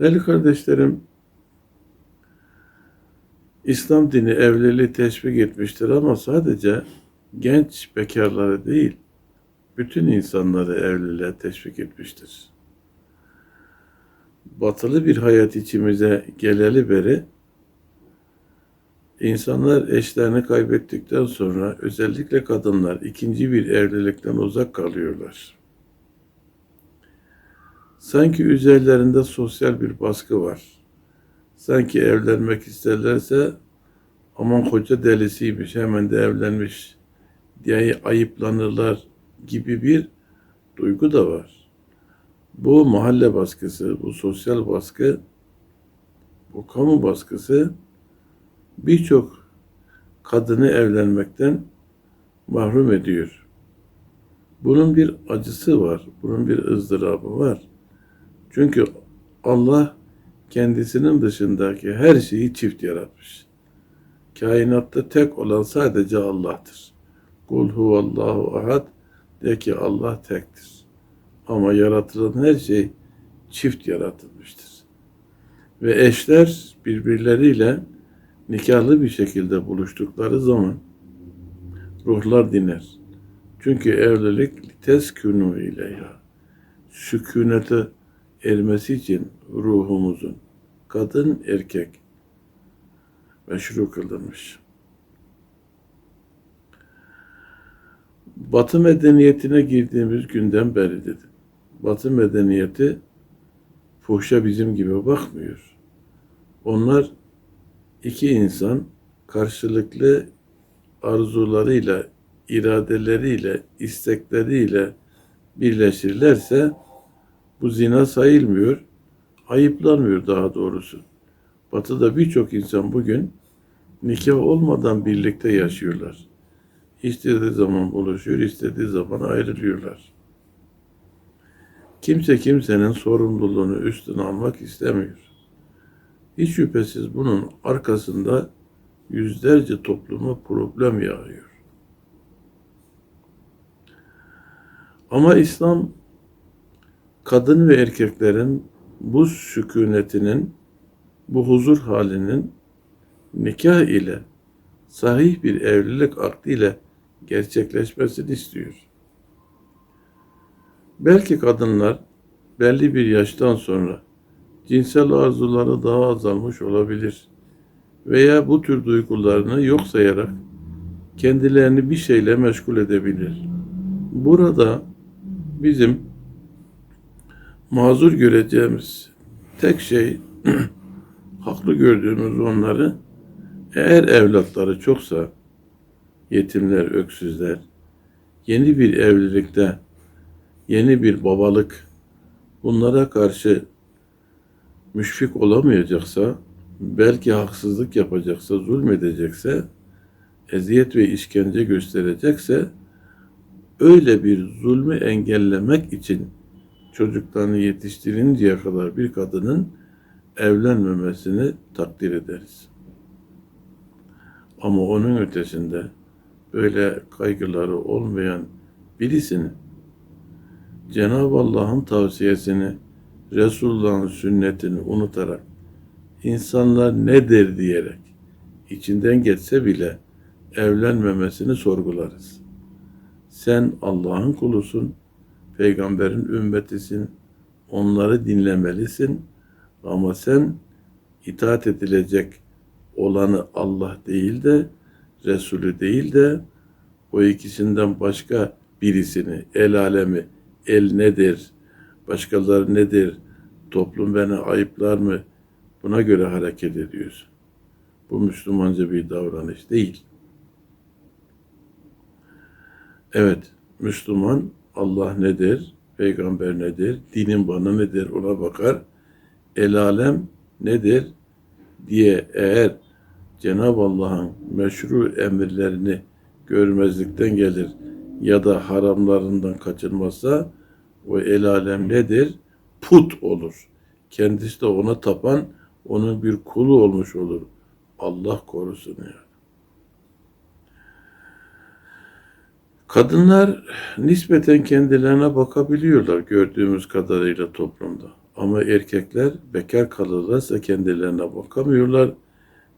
Değerli kardeşlerim, İslam dini evliliği teşvik etmiştir ama sadece genç bekarları değil, bütün insanları evliliğe teşvik etmiştir. Batılı bir hayat içimize geleli beri insanlar eşlerini kaybettikten sonra özellikle kadınlar ikinci bir evlilikten uzak kalıyorlar. Sanki üzerlerinde sosyal bir baskı var. Sanki evlenmek isterlerse aman koca delisiymiş hemen de evlenmiş diye ayıplanırlar gibi bir duygu da var. Bu mahalle baskısı, bu sosyal baskı, bu kamu baskısı birçok kadını evlenmekten mahrum ediyor. Bunun bir acısı var, bunun bir ızdırabı var. Çünkü Allah kendisinin dışındaki her şeyi çift yaratmış. Kainatta tek olan sadece Allah'tır. Kul huvallahu ahad de ki Allah tektir. Ama yaratılan her şey çift yaratılmıştır. Ve eşler birbirleriyle nikahlı bir şekilde buluştukları zaman ruhlar diner. Çünkü evlilik teskünü ile ya sükunete ermesi için ruhumuzun kadın erkek meşru kılınmış. Batı medeniyetine girdiğimiz günden beri dedim. Batı medeniyeti fuhşa bizim gibi bakmıyor. Onlar iki insan karşılıklı arzularıyla, iradeleriyle, istekleriyle birleşirlerse bu zina sayılmıyor, ayıplanmıyor daha doğrusu. Batı'da birçok insan bugün nikah olmadan birlikte yaşıyorlar. İstediği zaman buluşuyor, istediği zaman ayrılıyorlar. Kimse kimsenin sorumluluğunu üstüne almak istemiyor. Hiç şüphesiz bunun arkasında yüzlerce topluma problem yağıyor. Ama İslam kadın ve erkeklerin bu sükunetinin, bu huzur halinin nikah ile sahih bir evlilik akdi ile gerçekleşmesini istiyor. Belki kadınlar belli bir yaştan sonra cinsel arzuları daha azalmış olabilir veya bu tür duygularını yok sayarak kendilerini bir şeyle meşgul edebilir. Burada bizim mazur göreceğimiz tek şey haklı gördüğümüz onları. Eğer evlatları çoksa yetimler, öksüzler yeni bir evlilikte yeni bir babalık bunlara karşı müşfik olamayacaksa belki haksızlık yapacaksa, zulmedecekse eziyet ve işkence gösterecekse öyle bir zulmü engellemek için çocuklarını yetiştirinceye kadar bir kadının evlenmemesini takdir ederiz. Ama onun ötesinde böyle kaygıları olmayan birisinin Cenab-ı Allah'ın tavsiyesini, Resulullah'ın sünnetini unutarak insanlar ne der diyerek içinden geçse bile evlenmemesini sorgularız. Sen Allah'ın kulusun, peygamberin ümmetisin, onları dinlemelisin ama sen itaat edilecek olanı Allah değil de Resulü değil de o ikisinden başka birisini, el alemi, el nedir, başkaları nedir, toplum beni ayıplar mı buna göre hareket ediyorsun. Bu Müslümanca bir davranış değil. Evet, Müslüman Allah nedir, peygamber nedir, dinin bana nedir ona bakar. El alem nedir diye eğer Cenab-ı Allah'ın meşru emirlerini görmezlikten gelir ya da haramlarından kaçınmazsa o el alem nedir? Put olur. Kendisi de ona tapan onun bir kulu olmuş olur. Allah korusun ya. Kadınlar nispeten kendilerine bakabiliyorlar gördüğümüz kadarıyla toplumda. Ama erkekler bekar kalırlarsa kendilerine bakamıyorlar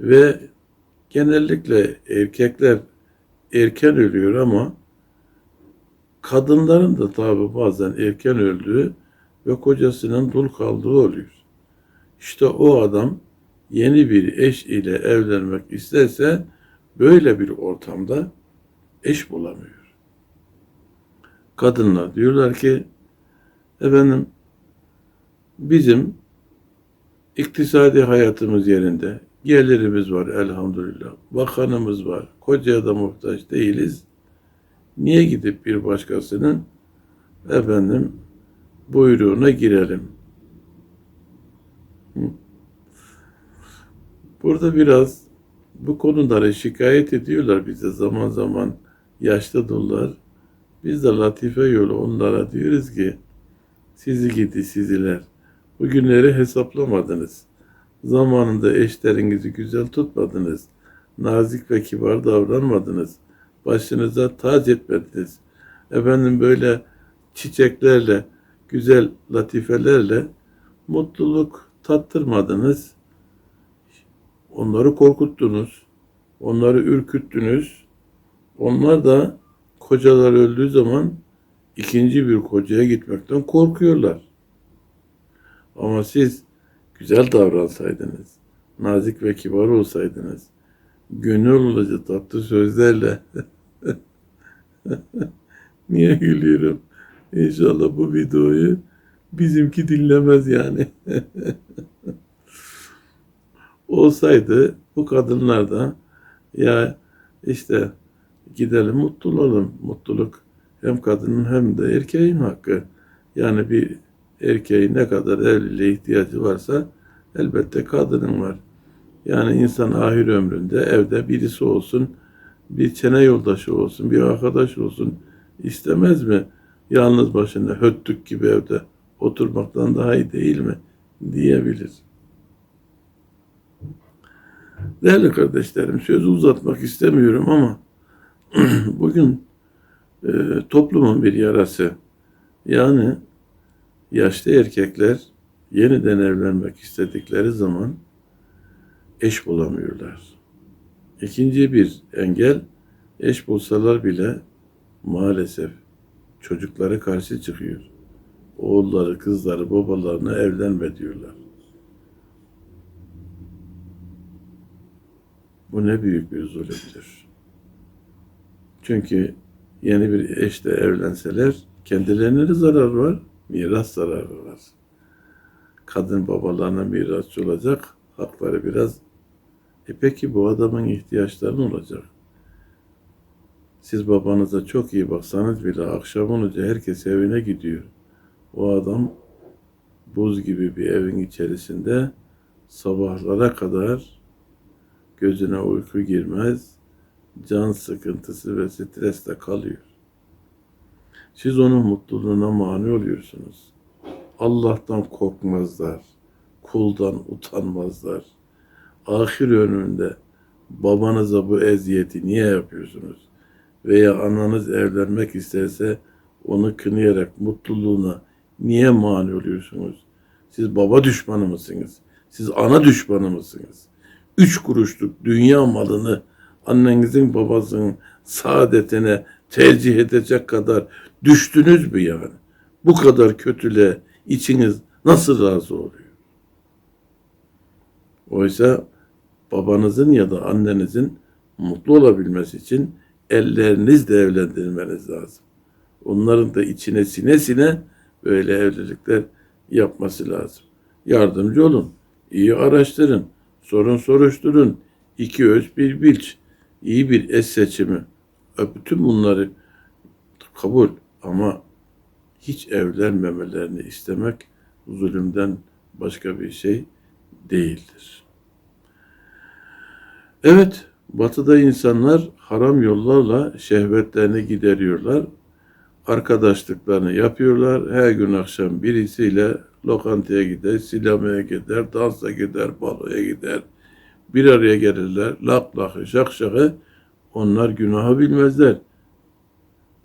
ve genellikle erkekler erken ölüyor ama kadınların da tabi bazen erken öldüğü ve kocasının dul kaldığı oluyor. İşte o adam yeni bir eş ile evlenmek isterse böyle bir ortamda eş bulamıyor. Kadınlar diyorlar ki efendim bizim iktisadi hayatımız yerinde. Gelirimiz var elhamdülillah. Bakanımız var. Kocaya da muhtaç değiliz. Niye gidip bir başkasının efendim buyruğuna girelim? Burada biraz bu konuları şikayet ediyorlar bize zaman zaman yaşlı dullar. Biz de latife yolu onlara diyoruz ki sizi gidi siziler. Bu günleri hesaplamadınız. Zamanında eşlerinizi güzel tutmadınız. Nazik ve kibar davranmadınız. Başınıza tac etmediniz. Efendim böyle çiçeklerle, güzel latifelerle mutluluk tattırmadınız. Onları korkuttunuz. Onları ürküttünüz. Onlar da kocalar öldüğü zaman ikinci bir kocaya gitmekten korkuyorlar. Ama siz güzel davransaydınız, nazik ve kibar olsaydınız, gönül alıcı tatlı sözlerle niye gülüyorum? İnşallah bu videoyu bizimki dinlemez yani. Olsaydı bu kadınlar da ya işte gidelim mutlu olalım. Mutluluk hem kadının hem de erkeğin hakkı. Yani bir erkeğin ne kadar evliliğe ihtiyacı varsa elbette kadının var. Yani insan ahir ömründe evde birisi olsun, bir çene yoldaşı olsun, bir arkadaş olsun istemez mi? Yalnız başına höttük gibi evde oturmaktan daha iyi değil mi? diyebilir. Değerli kardeşlerim sözü uzatmak istemiyorum ama bugün e, toplumun bir yarası. Yani yaşlı erkekler yeniden evlenmek istedikleri zaman eş bulamıyorlar. İkinci bir engel eş bulsalar bile maalesef çocukları karşı çıkıyor. Oğulları, kızları, babalarına evlenme diyorlar. Bu ne büyük bir zulümdür. Çünkü yeni bir eşle evlenseler kendilerine de zarar var, miras zararı var. Kadın babalarına mirasçı olacak, hakları biraz. E peki bu adamın ihtiyaçları ne olacak? Siz babanıza çok iyi baksanız bile akşam olunca herkes evine gidiyor. O adam buz gibi bir evin içerisinde sabahlara kadar gözüne uyku girmez, can sıkıntısı ve stresle kalıyor. Siz onun mutluluğuna mani oluyorsunuz. Allah'tan korkmazlar, kuldan utanmazlar. Ahir önünde babanıza bu eziyeti niye yapıyorsunuz? Veya ananız evlenmek isterse onu kınayarak mutluluğuna niye mani oluyorsunuz? Siz baba düşmanı mısınız? Siz ana düşmanı mısınız? Üç kuruşluk dünya malını annenizin babasının saadetine tercih edecek kadar düştünüz mü yani? Bu kadar kötüle içiniz nasıl razı oluyor? Oysa babanızın ya da annenizin mutlu olabilmesi için ellerinizle evlendirmeniz lazım. Onların da içine sine sine böyle evlilikler yapması lazım. Yardımcı olun. iyi araştırın. Sorun soruşturun. İki öz bir bilç. İyi bir eş seçimi. E, Bütün bunları kabul ama hiç evlenmemelerini istemek zulümden başka bir şey değildir. Evet, batıda insanlar haram yollarla şehvetlerini gideriyorlar. Arkadaşlıklarını yapıyorlar. Her gün akşam birisiyle lokantaya gider, sinemaya gider, dansa gider, baloya gider. Bir araya gelirler, lak lakı, şak şakı. Onlar günahı bilmezler.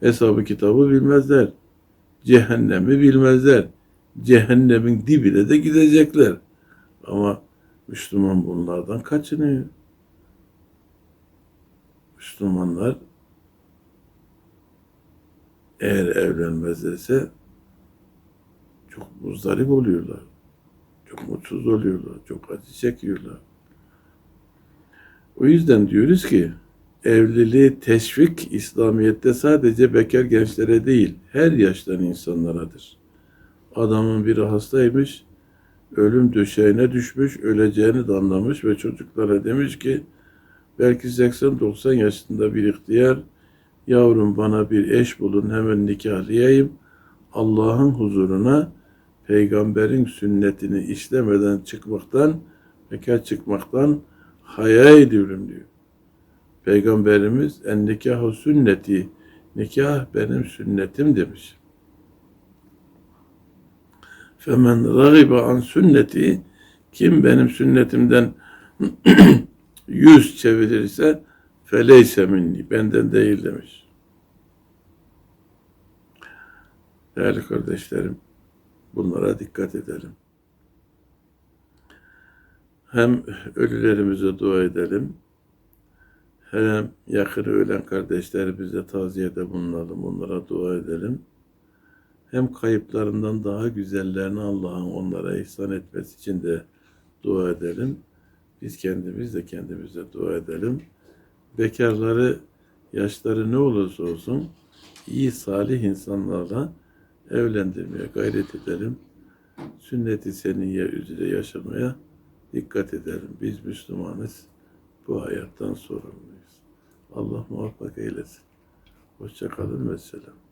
Hesabı kitabı bilmezler. Cehennemi bilmezler. cehennemin dibine de gidecekler. Ama Müslüman bunlardan kaçınıyor. Müslümanlar eğer evlenmezlerse çok muzdarip oluyorlar. Çok mutsuz oluyorlar. Çok acı çekiyorlar. O yüzden diyoruz ki evliliği teşvik İslamiyet'te sadece bekar gençlere değil, her yaştan insanlaradır. Adamın biri hastaymış, ölüm döşeğine düşmüş, öleceğini de anlamış ve çocuklara demiş ki belki 80-90 yaşında bir ihtiyar yavrum bana bir eş bulun hemen nikahlayayım. Allah'ın huzuruna peygamberin sünnetini işlemeden çıkmaktan, bekar çıkmaktan haya ediyorum diyor. Peygamberimiz en nikahu sünneti, nikah benim sünnetim demiş. Femen ragibe an sünneti, kim benim sünnetimden yüz çevirirse feleyse minni, benden değil demiş. Değerli kardeşlerim, bunlara dikkat edelim. Hem ölülerimize dua edelim, hem yakını ölen kardeşlerimize taziyede bulunalım, onlara dua edelim. Hem kayıplarından daha güzellerini Allah'ın onlara ihsan etmesi için de dua edelim. Biz kendimiz de kendimize dua edelim. Bekarları, yaşları ne olursa olsun iyi, salih insanlarla evlendirmeye gayret edelim. Sünnet-i seniyye üzere yaşamaya dikkat edelim. Biz Müslümanız. Bu hayattan sorumluyuz. Allah muvaffak eylesin. Hoşça kalın ve selam.